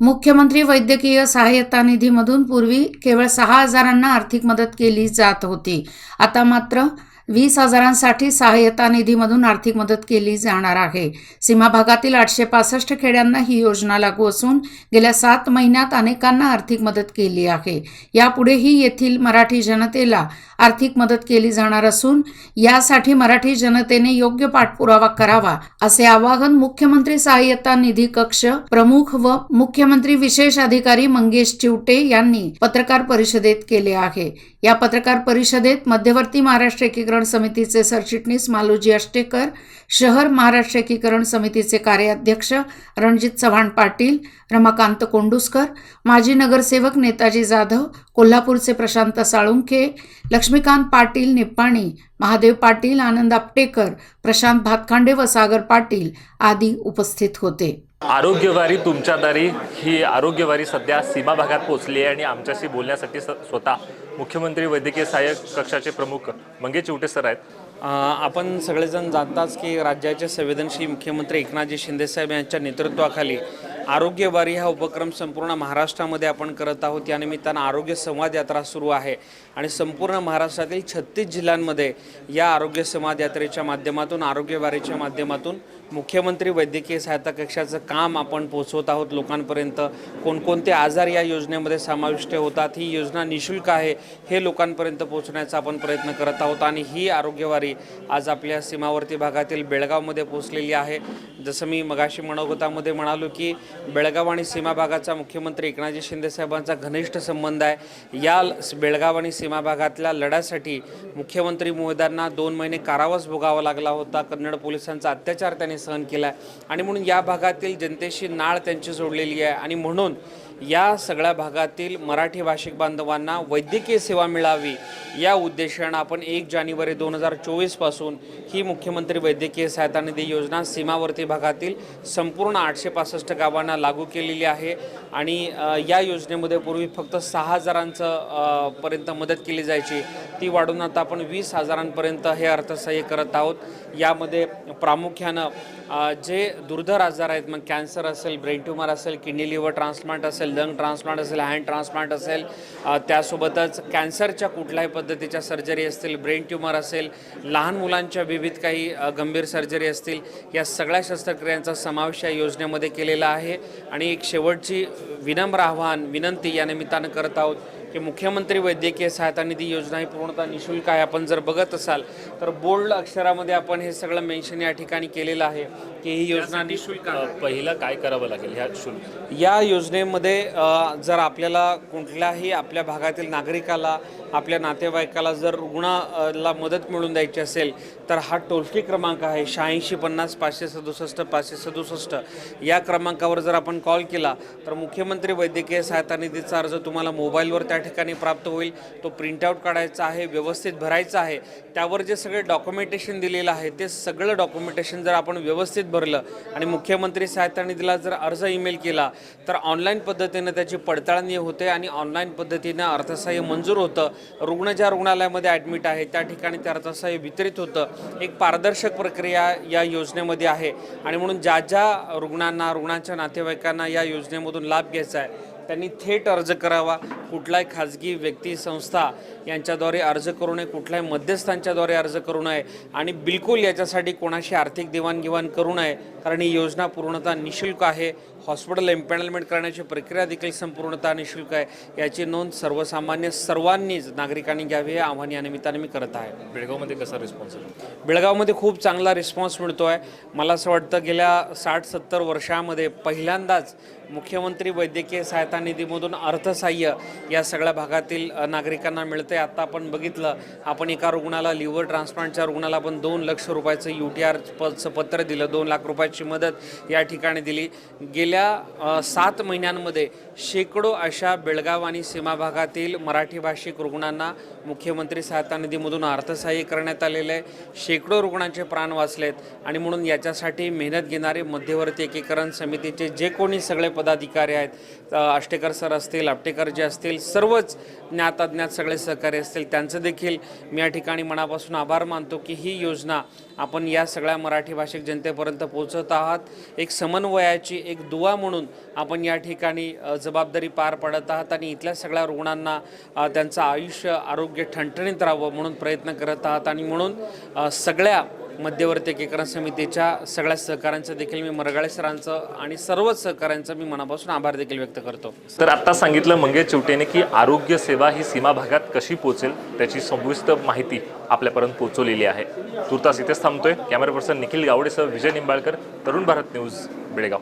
मुख्यमंत्री वैद्यकीय सहाय्यता निधीमधून पूर्वी केवळ सहा हजारांना आर्थिक मदत केली जात होती. आता मात्र वीस हजारांसाठी सहाय्यता निधीमधून आर्थिक मदत केली जाणार आहे. सीमा भागातील आठशे पासष्ट खेड्यांना ही योजना लागू असून गेल्या सात महिन्यात अनेकांना आर्थिक मदत केली आहे. यापुढेही येथील मराठी जनतेला आर्थिक मदत केली जाणार असून यासाठी मराठी जनतेने योग्य पाठपुरावा करावा असे आवाहन मुख्यमंत्री सहाय्यता निधी कक्ष प्रमुख व मुख्यमंत्री विशेष अधिकारी मंगेश चिवटे यांनी पत्रकार परिषदेत केले आहे. या पत्रकार परिषदेत मध्यवर्ती महाराष्ट्र एकीकरण समितीचे सरचिटणीस मालोजी अष्टेकर शहर महाराष्ट्र एकीकरण समितीचे कार्याध्यक्ष रणजित चव्हाण पाटील रमाकांत कोंडुसकर माजी नगरसेवक नेताजी जाधव कोल्हापूरचे प्रशांत साळुंखे लक्ष्मीकांत पाटील निप्पाणी महादेव पाटील आनंद आपटेकर प्रशांत भातखांडे व सागर पाटील आदी उपस्थित होते. आरोग्यवारी तुमच्या दारी ही आरोग्यवारी सध्या सीमा भागात पोहोचली आहे आणि आमच्याशी बोलण्यासाठी स्वतः मुख्यमंत्री वैद्यकीय सहाय्यक कक्षाचे प्रमुख मंगेश चिवटे सर आहेत. आपण सगळेजण जाणताच की राज्याचे संवेदनशील मुख्यमंत्री एकनाथजी शिंदेसाहेब यांच्या नेतृत्वाखाली आरोग्यवारी हा उपक्रम संपूर्ण महाराष्ट्रामध्ये आपण करत आहोत. या निमित्तानं आरोग्य संवाद यात्रा सुरू आहे आणि संपूर्ण महाराष्ट्रातील छत्तीस जिल्ह्यांमध्ये या आरोग्य संवाद यात्रेच्या माध्यमातून आरोग्यवारीच्या माध्यमातून मुख्यमंत्री वैद्यकीय सहायता कक्षाचं काम आपण पोहोचवत आहोत. लोकांपर्यंत कोणकोणते आजार या योजनेमध्ये समाविष्ट होतात? ही योजना निशुल्क आहे हे लोकांपर्यंत पोहोचण्याचा आपण प्रयत्न करत आहोत आणि ही आरोग्यवारी आज आपल्या सीमावर्ती भागातील बेळगावमध्ये पोहोचलेली आहे. जसं मी मगाशी मनोगतामध्ये म्हणालो की बेळगाव आणि सीमा भागाचा मुख्यमंत्री एकनाथजी शिंदेसाहेबांचा घनिष्ठ संबंध आहे. या ल- बेळगाव आणि सीमा भागातल्या लढ्यासाठी मुख्यमंत्री महोदयांना दोन महिने कारावास भोगावा लागला होता. कन्नड पोलिसांचा अत्याचार त्यांनी सहन केला आहे आणि म्हणून या भागातील जनतेशी नाळ त्यांची जोडलेली आहे. आणि म्हणून या सगळ्या भागातील मराठी भाषिक बांधवांना वैद्यकीय सेवा मिळावी या उद्देशानं आपण एक जानेवारी दोन हजार चोवीसपासून ही मुख्यमंत्री वैद्यकीय सहायता निधी योजना सीमावर्ती भागातील संपूर्ण आठशे पासष्ट गावांना लागू केलेली आहे. आणि या योजनेमध्ये पूर्वी फक्त सहा हजारांचं पर्यंत मदत केली जायची. ती वाढून आता आपण वीस हजारांपर्यंत हे अर्थसहाय्य करत आहोत. यामध्ये प्रामुख्यानं जे दुर्धर आजार आहेत मग कॅन्सर असेल ब्रेन ट्युमर असेल किडनी लिव्हर ट्रान्सप्लांट असेल लंग ट्रान्सप्लांट असेल हँड ट्रान्सप्लांट असेल त्यासोबतच कॅन्सरच्या कुठल्याही पद्धतीच्या सर्जरी असतील ब्रेन ट्युमर असेल लहान मुलांच्या विविध काही गंभीर सर्जरी असतील या सगळ्या शस्त्रक्रियांचा समावेश या योजनेमध्ये केलेला आहे. आणि एक शेवटची विनम्र आव्हान विनंती या निमित्तानं करत आहोत. की मुख्यमंत्री वैद्यकीय सहायता निधी योजना ही पूर्णतः निशुल्क आहे. आपण जर बघत असाल तर बोल्ड अक्षरामध्ये आपण हे सगळं मेन्शन या ठिकाणी केलेलं आहे की ही योजना निशुल्क. पहिलं काय करावं लागेल? ह्या शुल्क. या योजनेमध्ये जर आपल्याला कुठल्याही आपल्या भागातील नागरिकाला आपल्या नातेवाईकाला जर रुग्णाला मदत मिळून द्यायची असेल तर हा टोल फ्री क्रमांक आहे शहाऐंशी पन्नास पाचशे सदुसष्ट पाचशे सदुसष्ट. या क्रमांकावर जर आपण कॉल केला तर मुख्यमंत्री वैद्यकीय सहायता निधीचा अर्ज तुम्हाला मोबाईलवर त्या ठिकाणी प्राप्त होईल. तो प्रिंटआउट काढायचा आहे व्यवस्थित भरायचा आहे. त्यावर जे सगळे डॉक्युमेंटेशन दिलेलं आहे ते सगळं डॉक्युमेंटेशन जर आपण व्यवस्थित भरलं आणि मुख्यमंत्री सहायता निधीला जर अर्ज ईमेल केला तर ऑनलाईन पद्धतीनं त्याची पडताळणी होते आणि ऑनलाईन पद्धतीनं अर्थसहाय्य मंजूर होतं. रुग्ण ज्या रुग्णालयामध्ये ॲडमिट आहे त्या ठिकाणी त्याचं हे वितरित होतं. एक पारदर्शक प्रक्रिया या योजनेमध्ये आहे. आणि म्हणून ज्या ज्या रुग्णांना रुग्णांच्या नातेवाईकांना या योजनेमधून लाभ घ्यायचा आहे त्यांनी थेट अर्ज करावा. कुठलाही खाजगी व्यक्ती संस्था यांच्याद्वारे अर्ज करू नये. कुठल्याही मध्यस्थांच्याद्वारे अर्ज करू नये. आणि बिलकुल याच्यासाठी कोणाशी आर्थिक देवाणघेवाण करू नये. कारण ही योजना पूर्णतः निशुल्क आहे. हॉस्पिटल एम्पॅनलमेंट करण्याची प्रक्रिया देखील संपूर्णतः निशुल्क आहे. याची नोंद सर्वसामान्य सर्वांनीच नागरिकांनी घ्यावी हे आव्हान या निमित्ताने मी करत आहे. बेळगावमध्ये कसा रिस्पॉन्स बेळगावमध्ये खूप चांगला रिस्पॉन्स मिळतो आहे मला असं वाटतं गेल्या साठ सत्तर वर्षामध्ये पहिल्यांदाच मुख्यमंत्री वैद्यकीय सहायता निधीमधून अर्थसहाय्य या सगळ्या भागातील नागरिकांना मिळते आता आपण बघितलं आपण एका रुग्णाला लिव्हर ट्रान्सप्लांटच्या रुग्णाला आपण दोन लक्ष रुपयाचं यू टी आरचं पत्र दिलं दोन लाख रुपयाची मदत या ठिकाणी दिली. गेल्या सात महिन्यांमध्ये शेकडो अशा बेळगाव आणि सीमा भागातील मराठी भाषिक रुग्णांना मुख्यमंत्री सहायता निधीमधून अर्थसहाय्य करण्यात आलेलं आहे. शेकडो रुग्णांचे प्राण वाचलेत आणि म्हणून याच्यासाठी मेहनत घेणारे मध्यवर्ती एकीकरण समितीचे जे कोणी सगळे पदाधिकारी आहेत आष्टेकर सर असतील आपटेकर जे असतील सर्वच ज्ञात अज्ञात सगळे सहकारी असतील त्यांचं देखील मी या ठिकाणी मनापासून आभार मानतो की ही योजना आपण या सगळ्या मराठी भाषिक जनतेपर्यंत पोहोचत आहात. एक समन्वयाची एक दुवा म्हणून आपण या ठिकाणी जबाबदारी पार पाडत आहात आणि इथल्या सगळ्या रुग्णांना त्यांचं आयुष्य आरोग्य ठणठणीत राहावं म्हणून प्रयत्न करत आहात. आणि म्हणून सगळ्या मध्यवर्ती एकीकरण समितीच्या सगळ्या सहकाऱ्यांचं देखील मी मरगाळे सरांचं आणि सर्वच सहकाऱ्यांचं मी मनापासून आभार देखील व्यक्त करतो. तर आता सांगितलं मंगेश चिवटेने की आरोग्य सेवा ही सीमा भागात कशी पोहोचेल त्याची सविस्तर माहिती आपल्यापर्यंत पोहोचवलेली आहे. तुर्तास इथेच थांबतोय. कॅमेरा पर्सन निखिल गावडेसह विजय निंबाळकर तरुण भारत न्यूज बेळगाव.